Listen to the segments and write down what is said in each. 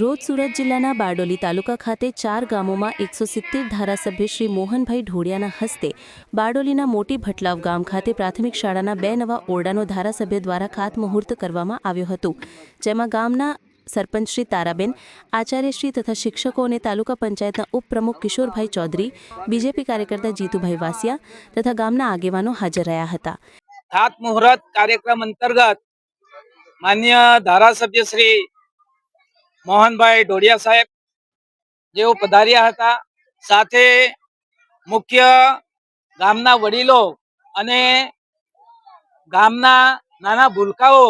રોજ સુરત જિલ્લાના બારડોલી તાલુકા ખાતે ચાર ગામોમાં એકસો સિત્તેર ધારાસભ્ય શ્રી મોહનભાઈ ઢોડિયાના હસ્તે બારડોલીના મોટી ભટલાવ ગામ ખાતે પ્રાથમિક શાળાના બે નવા ઓરડાનો ધારાસભ્ય દ્વારા ખાતમુહૂર્ત કરવામાં આવ્યો હતો, જેમાં ગામના સરપંચ શ્રી તારાબેન આચાર્યશ્રી તથા શિક્ષકો અને તાલુકા પંચાયતના ઉપપ્રમુખ કિશોરભાઈ ચૌધરી, બીજેપી કાર્યકર્તા જીતુભાઈ વાસિયા તથા ગામના આગેવાનો હાજર રહ્યા હતા. ખાતમુહૂર્ત કાર્યક્રમ અંતર્ગત માન્ય ધારાસભ્ય શ્રી મોહનભાઈ ઢોડિયા સાહેબ જેઓ પધાર્યા હતા. સાથે મુખ્ય ગામના વડીલો અને ગામના નાના ભૂલકાઓ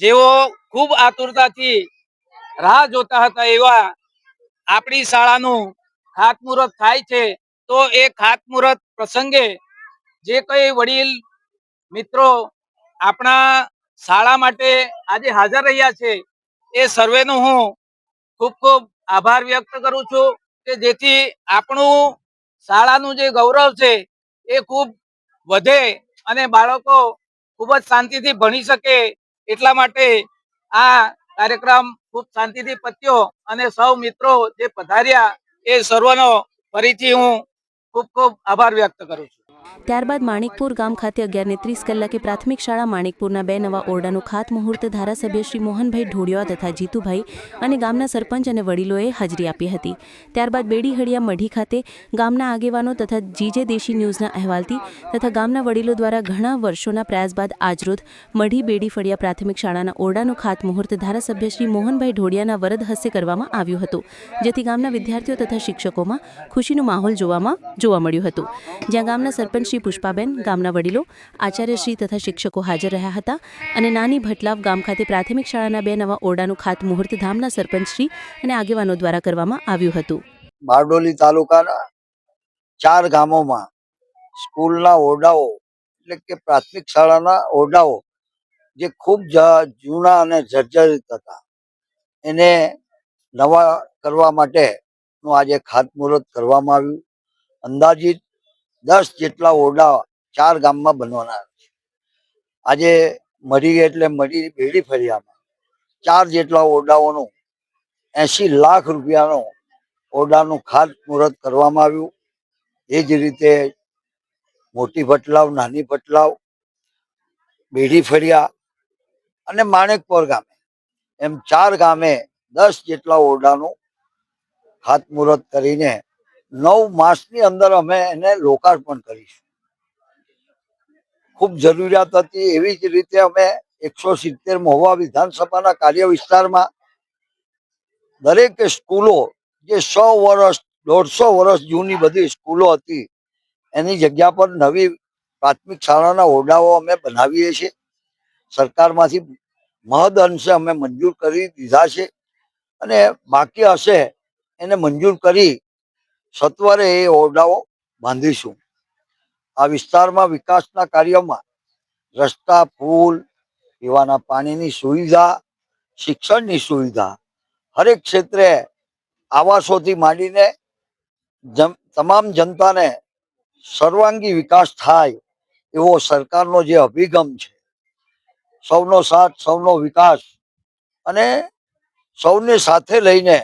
જેઓ ખૂબ આતુરતાથી રાહ જોતા હતા એવા આપણી શાળાનું ખાતમુહૂર્ત થાય છે, તો એ ખાતમુહૂર્ત પ્રસંગે જે કઈ વડીલ મિત્રો આપણા શાળા માટે આજે હાજર રહ્યા છે એ સર્વેનો હું ખૂબ ખૂબ આભાર વ્યક્ત કરું છું કે જેથી આપણું શાળાનું જે ગૌરવ છે એ ખૂબ વધે અને બાળકો ખૂબ જ શાંતિથી ભણી શકે એટલા માટે આ કાર્યક્રમ ખૂબ શાંતિથી પત્યો અને સૌ મિત્રો જે પધાર્યા એ સર્વનો ફરીથી હું ખૂબ ખૂબ આભાર વ્યક્ત કરું છું. ત્યારબાદ માણિકપુર ગામ ખાતે અગિયારને ત્રીસ કલાકે પ્રાથમિક શાળા માણિકપુરના બે નવા ઓરડાનું ખાતમુહૂર્ત ધારાસભ્ય શ્રી મોહનભાઈ ઢોડિયા તથા જીતુભાઈ અને ગામના સરપંચ અને વડીલોએ હાજરી આપી હતી. ત્યારબાદ બેડીહળિયા મઢી ખાતે ગામના આગેવાનો તથા જીજે દેશી ન્યૂઝના અહેવાલથી તથા ગામના વડીલો દ્વારા ઘણા વર્ષોના પ્રયાસ બાદ આજરોજ મઢી બેડી ફળિયા પ્રાથમિક શાળાના ઓરડાનું ખાતમુહૂર્ત ધારાસભ્ય શ્રી મોહનભાઈ ઢોડિયાના વરદ હસ્તે કરવામાં આવ્યું હતું, જેથી ગામના વિદ્યાર્થીઓ તથા શિક્ષકોમાં ખુશીનું માહોલ જોવામાં જોવા મળ્યું હતું. જ્યાં ગામના સરપંચ શ્રી પુષ્પાબેન, ગામના વડીલો આચાર્યશ્રી તથા શિક્ષકો હાજર રહ્યા હતા અને નાની ભટલાવ ગામ ખાતે પ્રાથમિક શાળાના બે નવા ઓરડાનું ખાતમુહૂર્ત ધામના સરપંચશ્રી અને આગેવાનો દ્વારા કરવામાં આવ્યું હતું. બારડોલી તાલુકાના ચાર ગામોમાં સ્કૂલના ઓરડાઓ એટલે કે પ્રાથમિક શાળાના ઓરડાઓ જે ખૂબ જૂના અને જર્જરિત હતા, એને નવા કરવા માટેનું આજે ખાતમુહૂર્ત કરવામાં આવ્યું. અંદાજિત દસ જેટલા ઓરડા ચાર ગામમાં બનવાના છે. આજે મરી એટલે મરી બેડી ફરિયામાં. ચાર જેટલા ઓરડાઓનું એસી લાખ રૂપિયાનો ઓરડાનું ખાત મુહૂર્ત કરવામાં આવ્યું. એ જ રીતે મોટી ભટલાવ, નાની ભટલાવ, બેડી ફરિયા અને માણેકપોર ગામે. એમ ચાર ગામે દસ જેટલા ઓરડાનું ખાતમુહૂર્ત કરીને નવ માસની અંદર અમે એને લોકાર્પણ કરીશું. ખૂબ જરૂરિયાત હતી એવી જ રીતે અમે એકસો સિત્તેર મહુવા વિધાનસભાના કાર્ય વિસ્તારમાં દરેક સ્કૂલો જે સો વર્ષ, દોઢસો વર્ષ જૂની બધી સ્કૂલો હતી, એની જગ્યા પર નવી પ્રાથમિક શાળાના ઓરડાઓ અમે બનાવીએ છીએ. સરકારમાંથી મહદ અંશે અમે મંજૂર કરી દીધા છે અને બાકી હશે એને મંજૂર કરી સત્વરે એ ઓરડાઓ બાંધીશું. આ વિસ્તારમાં વિકાસના કાર્યમાં રસ્તા, પુલ, પીવાના પાણીની સુવિધા, શિક્ષણની સુવિધા, હરેક ક્ષેત્રે આવાસોથી માંડીને તમામ જનતાને સર્વાંગી વિકાસ થાય એવો સરકારનો જે અભિગમ છે. સૌનો સાથ, સૌનો વિકાસ અને સૌને સાથે લઈને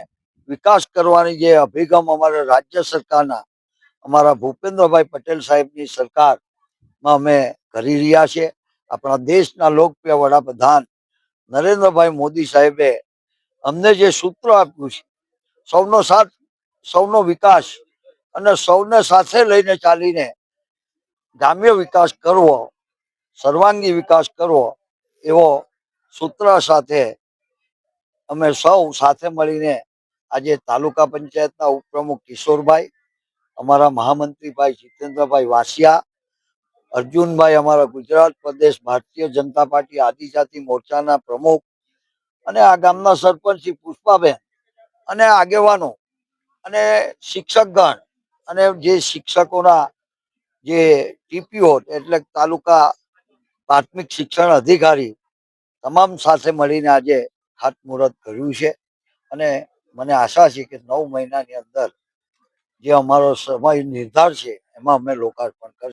વિકાસ કરવાની જે અભિગમ અમારા રાજ્ય સરકારના, અમારા ભૂપેન્દ્રભાઈ પટેલ સાહેબની સરકારમાં અમે કરી રહ્યા છે આપણા દેશના લોકપ્રિય વડાપ્રધાન નરેન્દ્રભાઈ મોદી સાહેબે અમને જે સૂત્ર આપ્યું છે, સૌનો સાથ, સૌનો વિકાસ અને સૌને સાથે લઈને ચાલીને ગ્રામ્ય વિકાસ કરવો, સર્વાંગી વિકાસ કરવો, એવો સૂત્ર સાથે અમે સૌ સાથે મળીને આજે તાલુકા પંચાયતના ઉપપ્રમુખ કિશોરભાઈ, અમારા મહામંત્રીભાઈ જીતેન્દ્રભાઈ વાસિયા, અર્જુનભાઈ અમારા ગુજરાત પ્રદેશ ભારતીય જનતા પાર્ટી આદિજાતિ મોરચાના પ્રમુખ અને આ ગામના સરપંચ પુષ્પાબેન અને આગેવાનો અને શિક્ષકગણ અને જે શિક્ષકોના જે ટીપીઓ એટલે તાલુકા પ્રાથમિક શિક્ષણ અધિકારી તમામ સાથે મળીને આજે ખાતમુહૂર્ત કર્યું છે અને મને આશા છે કે નવ મહિનાની અંદર જે અમારો સમય નિર્ધાર છે, એમાં અમે લોકાર્પણ કરીશું.